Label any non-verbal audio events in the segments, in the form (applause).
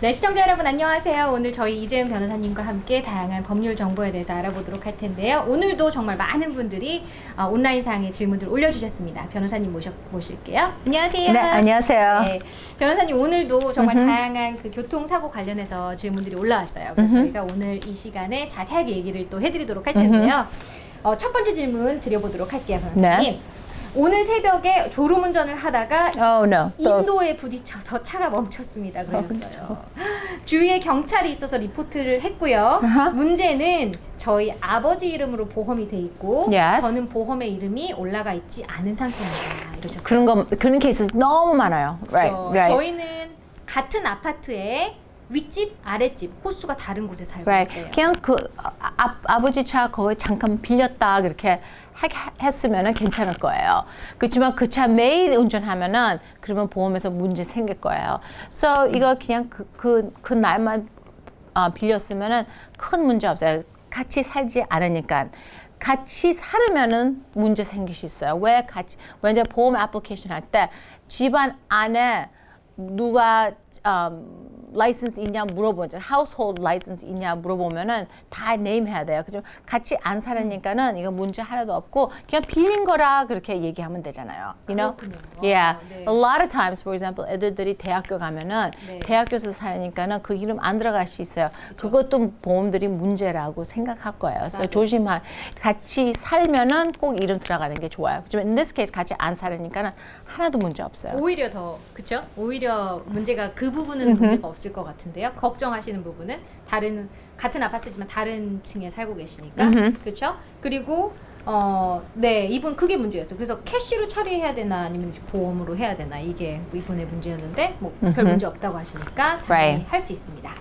네, 시청자 여러분 안녕하세요. 오늘 저희 이재은 변호사님과 함께 다양한 법률 정보에 대해서 알아보도록 할 텐데요. 오늘도 정말 많은 분들이 어, 온라인상에 질문들 올려주셨습니다. 변호사님 모셔, 모실게요. 안녕하세요. 네, 안녕하세요. 네, 변호사님 오늘도 정말 음흠. 다양한 그 교통사고 관련해서 질문들이 올라왔어요. 그래서 음흠. 저희가 오늘 이 시간에 자세하게 얘기를 또 해드리도록 할 텐데요. 어, 첫 번째 질문 드려보도록 할게요, 변호사님. 네. 오늘 새벽에 졸음 운전을 하다가 Oh no. 또 인도에 부딪혀서 차가 멈췄습니다. 아, 그랬어요. 주위에 경찰이 있어서 리포트를 했고요. 아하. 문제는 저희 아버지 이름으로 보험이 돼 있고 Yes. 저는 보험의 이름이 올라가 있지 않은 상태입니다. 이러셨어요. 그런 거 그런 케이스 너무 많아요. Right, 그래서 right. 저희는 같은 아파트에 윗집, 아랫집, 호수가 다른 곳에 살고 Right. 있대요. 그냥 그 아, 아, 아버지 차 거기 잠깐 빌렸다 그렇게 하- 했으면은 괜찮을 거예요. 그렇지만 그 차 매일 운전하면은 그러면 보험에서 문제 생길 거예요. So 이거 그냥 그 그 그 날만 어, 빌렸으면은 큰 문제 없어요. 같이 살지 않으니까. 같이 살면은 문제 생길 수 있어요. 왜 같이 먼저 보험 애플리케이션 할 때 집안 안에 누가 음, 라이선스 있냐 물어보죠. household 라이선스 있냐 물어보면은 다 네임 해야 돼요. 그죠? 같이 안 살으니까는 이거 문제 하나도 없고 그냥 빌린 거라 그렇게 얘기하면 되잖아요. You know? 그렇군요. Yeah. 네. A lot of times, for example, 애들들이 대학교 가면은 네. 대학교에서 살으니까는 그 이름 안 들어갈 수 있어요. 그것도 보험들이 문제라고 생각할 거예요. 그래서. 조심하. 같이 살면은 꼭 이름 들어가는 게 좋아요. 하지만 in this case 같이 안 살으니까는 하나도 문제 없어요. 오히려 더 그렇죠? 오히려 문제가 그 부분은 문제가 없을 것 같은데요. 걱정하시는 부분은 다른 같은 아파트지만 다른 층에 살고 계시니까 음흠. 그렇죠? 그리고 어, 네 이분 그게 문제였어요. 그래서 캐시로 처리해야 되나 아니면 보험으로 해야 되나 이게 이분의 문제였는데 뭐 별 음흠. 문제 없다고 하시니까 Right. 할 수 있습니다.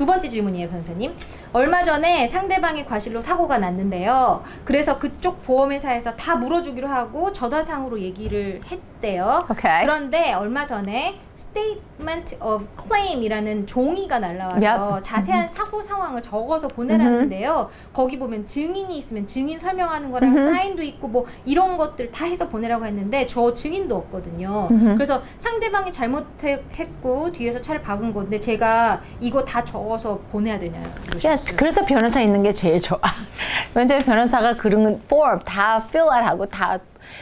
두 번째 질문이에요, 변호사님. 얼마 전에 상대방의 과실로 사고가 났는데요. 그래서 그쪽 보험회사에서 다 물어주기로 하고 전화상으로 얘기를 했대요. Okay. 그런데 얼마 전에 Statement of Claim이라는 종이가 날라와서 Yep. 자세한 사고 상황을 적어서 보내라는데요. 거기 보면 증인이 있으면 증인 설명하는 거랑 사인도 있고 뭐 이런 것들 다 해서 보내라고 했는데 저 증인도 없거든요. 그래서 상대방이 잘못했고 뒤에서 차를 박은 건데 제가 이거 다 적어 서 보내야 되냐 이러셨어요. Yes, 그래서 변호사 있는 게 제일 좋아. (laughs) 먼저 변호사가 그런 form 다 fill out 하고 다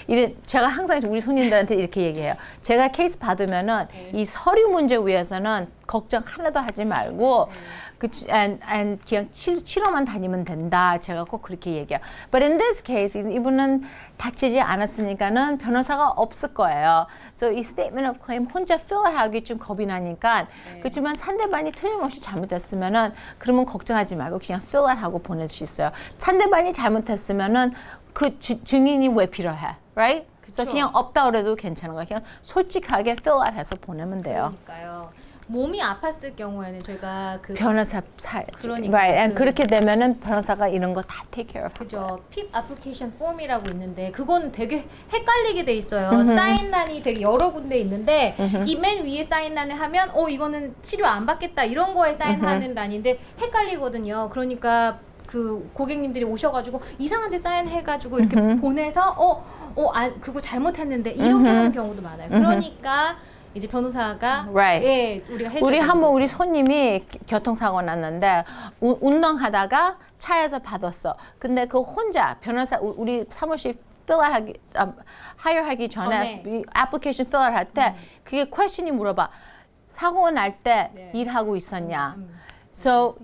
이래 제가 항상 우리 손님들한테 이렇게 얘기해요. 제가 케이스 받으면은 이 서류 문제 위해서는 걱정 하나도 하지 말고 그 and, and 그냥 치, 치료만 다니면 된다. 제가 꼭 그렇게 얘기해요. But in this case 이분은 다치지 않았으니까는 변호사가 없을 거예요. So 이 statement of claim 혼자 fill out 하기 좀 겁이 나니까 그렇지만 상대방이 틀림없이 잘못했으면은 그러면 걱정하지 말고 그냥 fill out 하고 보낼 수 있어요. 상대방이 잘못했으면은 그 주- 증인이 왜 필요해? Right? 그래서 그쵸. 그냥 없다 그래도 괜찮은 거예요. 그냥 솔직하게 fill out 해서 보내면 돼요. 그러니까요. 몸이 아팠을 경우에는 저희가 그 변호사 사 그러니까 right. And 그- 그렇게 되면은 변호사가 이런 거 다 take care of. 그죠. 핍 애플리케이션 폼이라고 있는데 그거는 되게 헷갈리게 돼 있어요. 사인란이 되게 여러 군데 있는데 이맨 위에 사인란을 하면 어 이거는 치료 안 받겠다 이런 거에 사인하는 란인데 헷갈리거든요. 그러니까 그 고객님들이 오셔가지고 이상한 데 사인해가지고 이렇게 보내서 어 어 아, 그거 잘못했는데 이렇게 하는 경우도 많아요. 그러니까 이제 변호사가 Right. 예 우리가 해줘야 우리 되는 한번 거죠. 우리 손님이 교통사고 났는데 우- 운동하다가 차에서 받았어. 근데 그 혼자 변호사 우- 우리 사무실 필러하기 아, 하여하기 전에 전에. 이 애플리케이션 필러 할때 그게 퀘션이 물어봐. 사고 날 때 네. 일하고 있었냐? 음. So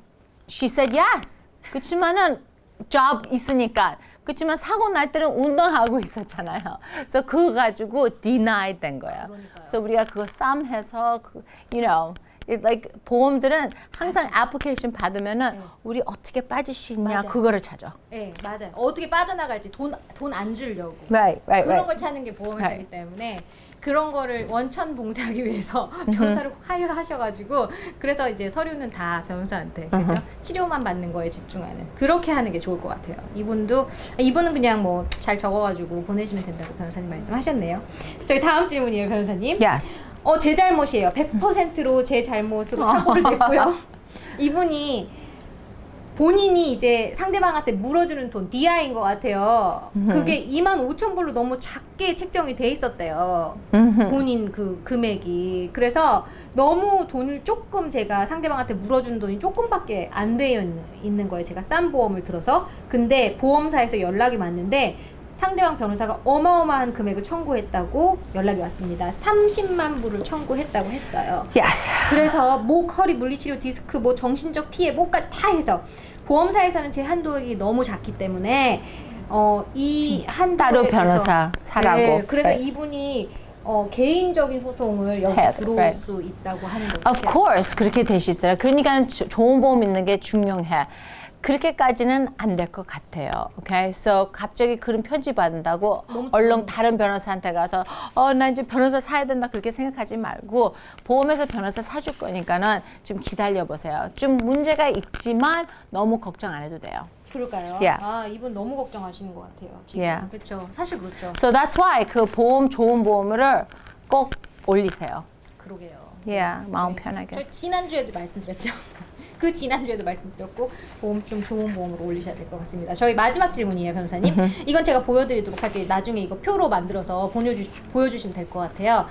she said yes. 그렇지만은 job 있으니까. 그렇지만 사고 날 때는 운동하고 있었잖아요. 그래서 그거 가지고 deny 된 거야. 그러니까요. 그래서 우리가 그거 쌈해서 그, you know, like 보험들은 항상 애플리케이션 받으면은 네. 우리 어떻게 있냐 맞아요. 그거를 찾아. 예 맞아요. 어떻게 빠져나갈지 돈 돈 안 주려고. Right, right, 그런 right. 걸 찾는 게 보험회사이기 Right. 때문에 그런 거를 원천 봉사하기 위해서 (laughs) 변호사를 하여하셔가지고 그래서 이제 서류는 다 변호사한테 그렇죠 치료만 받는 거에 집중하는 그렇게 하는 게 좋을 것 같아요. 이분도 이분은 그냥 뭐 잘 적어가지고 보내시면 된다고 변호사님 말씀하셨네요. 저희 다음 질문이에요, 변호사님. Yes. 어, 제 잘못이에요. 100%로 제 잘못으로 사고를 냈고요. (laughs) 이분이 본인이 이제 상대방한테 물어주는 돈 DI인 것 같아요. 그게 2만 5천 불로 너무 작게 책정이 돼 있었대요. 음흠. 본인 그 금액이. 그래서 너무 돈을 조금 제가 상대방한테 물어준 돈이 조금밖에 안 되어 있는 거예요. 제가 싼 보험을 들어서. 근데 보험사에서 연락이 왔는데 상대방 변호사가 어마어마한 금액을 청구했다고 연락이 왔습니다. 30만 불을 청구했다고 했어요. Yes. 그래서 목, 허리, 물리치료, 디스크, 뭐 정신적 피해, 뭐까지 다 해서 보험사에서는 제 한도액이 너무 작기 때문에 어, 이 따로 변호사 사라고. 네, 그래서 Right. 이분이 어, 개인적인 소송을 여기 해야 돼, 들어올 right. 수 있다고 하는 거죠. Of course 그렇게 될 수 있어요. 그러니까 조- 좋은 보험 있는 게 중요해. 그렇게까지는 안 될 것 같아요. 오케이, so 갑자기 그런 편지 받는다고 얼른 다른 변호사한테 가서 어 나 이제 변호사 사야 된다 그렇게 생각하지 말고 보험에서 변호사 사줄 거니까는 좀 기다려 보세요. 좀 문제가 있지만 너무 걱정 안 해도 돼요. 그럴까요? Yeah. 아 이분 너무 걱정하시는 것 같아요. 지금. Yeah. 그렇죠. 사실 그렇죠. So that's why 그 보험 좋은 보험을 꼭 올리세요. 그러게요. Yeah, 마음 저 편하게. 지난주에도 말씀드렸죠. 그 지난주에도 말씀드렸고 보험 좀 좋은 보험으로 올리셔야 될 것 같습니다. 저희 마지막 질문이에요, 변호사님. 이건 제가 보여드리도록 할게요. 나중에 이거 표로 만들어서 보여주, 보여주시면 될 것 같아요.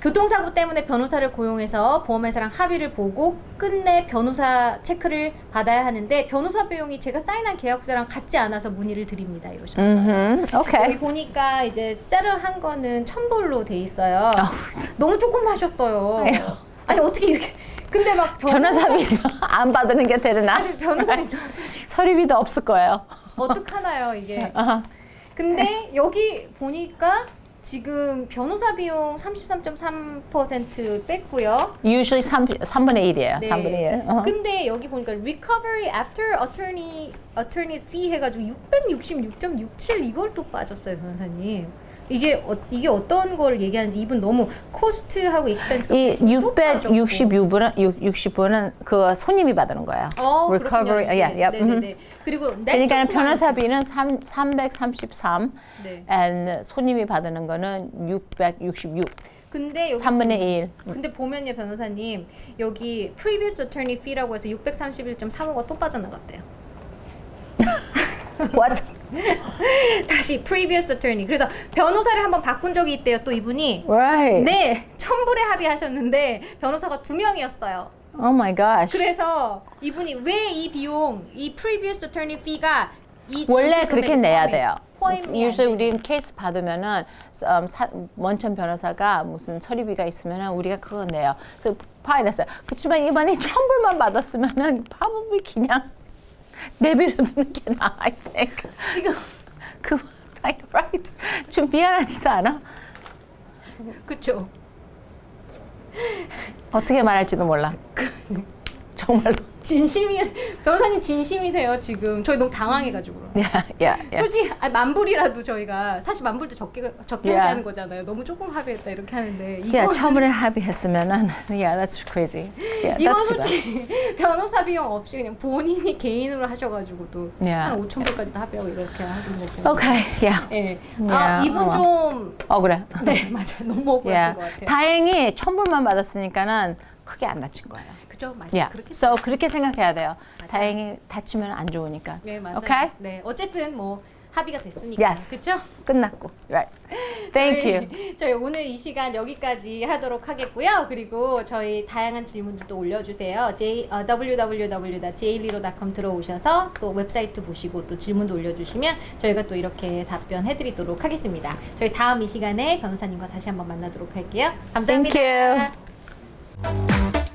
교통사고 때문에 변호사를 고용해서 보험회사랑 합의를 보고 끝내 변호사 체크를 받아야 하는데 변호사 비용이 제가 사인한 계약서랑 같지 않아서 문의를 드립니다. 이러셨어요. 음, 여기 오케이. 보니까 이제 셀을 건 천불로 돼 있어요. 너무 조금 하셨어요. 아니 어떻게 이렇게? 근데 막 변- 변호사비 안 받는 게 되나? 아니 변호사님 저 솔직히 서류비도 없을 거예요. 어떡하나요 이게? (laughs) 아하. 근데 여기 보니까 지금 변호사 비용 33.3% 뺐고요. Usually 3, 3분의 1이에요. 네. 3분의 1. 어. 근데 여기 보니까 recovery after attorney attorney's fee 해가지고 666.67 이걸 또 빠졌어요 변호사님. 이게 어, 이게 어떤 걸 얘기하는지 이분 너무 코스트하고 익스펜스가 이또 빠졌고. 666분은 60분은 그 손님이 받는 거예요. 어, recovery. 그렇군요. yeah, yeah. 네, 음. 네, 네. 그리고 그러니까 변호사비는 3, 333, 네. and 손님이 받는 거는 666, 근데 여기 3분의 1. 근데 보면요 변호사님 여기 previous attorney fee라고 해서 631.35가 또 빠져나갔대요. What? (laughs) 다시 previous attorney. 그래서 변호사를 한번 바꾼 적이 있대요. 또 이분이. Right. 네, 천불에 합의하셨는데 변호사가 두 명이었어요. Oh my gosh. 그래서 이분이 왜 이 비용, 이 previous attorney fee가 이 원래 전체 그렇게 내야 포함이- 돼요. 포함이 안 Usually 돼요. 우리는 케이스 받으면은 음, 사, 원천 변호사가 무슨 처리비가 있으면은 우리가 그거 내요. 그래서 파이 냈어요. 그렇지만 이번에 (laughs) 천불만 받았으면은 probably 그냥 내비두는 게 나아. I think. 지금 그 right. 좀 미안하지도 않아? 그쵸. 어떻게 말할지도 몰라. 정말로. 진심이 변호사님 진심이세요 지금. 저희 너무 당황해가지고. 그래요. 야, 야, 야. 솔직히 아니, 만불이라도 저희가 사실 만불도 적게 적게 Yeah. 하는 거잖아요. 너무 조금 합의했다 이렇게 하는데 이거 야, 처음에 합의했으면은 yeah, that's crazy. Yeah, (laughs) 이건 that's too bad. 솔직히 변호사 비용 없이 그냥 본인이 개인으로 하셔가지고 또한 Yeah. 5천 불까지도 합의하고 이렇게 하는 거고. Okay, yeah. 예. Yeah. 아 이분 어. 좀어 그래. 네, 맞아 요. 너무 억울하신 Yeah. 것 같아요. 다행히 천불만 받았으니까는 크게 안 다친 거예요. 그죠? 맞아요. Yeah. 그렇게 So 그렇게 생각해야 돼요. 맞아요. 다행히 다치면 안 좋으니까. 네, 맞아요. Okay? 네. 어쨌든 뭐 합의가 됐으니까. Yes. 그렇죠? 끝났고. Right. Thank you. 저희, (laughs) 저희 오늘 이 시간 여기까지 하도록 하겠고요. 그리고 저희 다양한 질문들도 올려주세요. j 어, www.jliro.com 들어오셔서 또 웹사이트 보시고 또 질문도 올려주시면 저희가 또 이렇게 답변해드리도록 하겠습니다. 저희 다음 이 시간에 변호사님과 다시 한번 만나도록 할게요. 감사합니다. Thank you.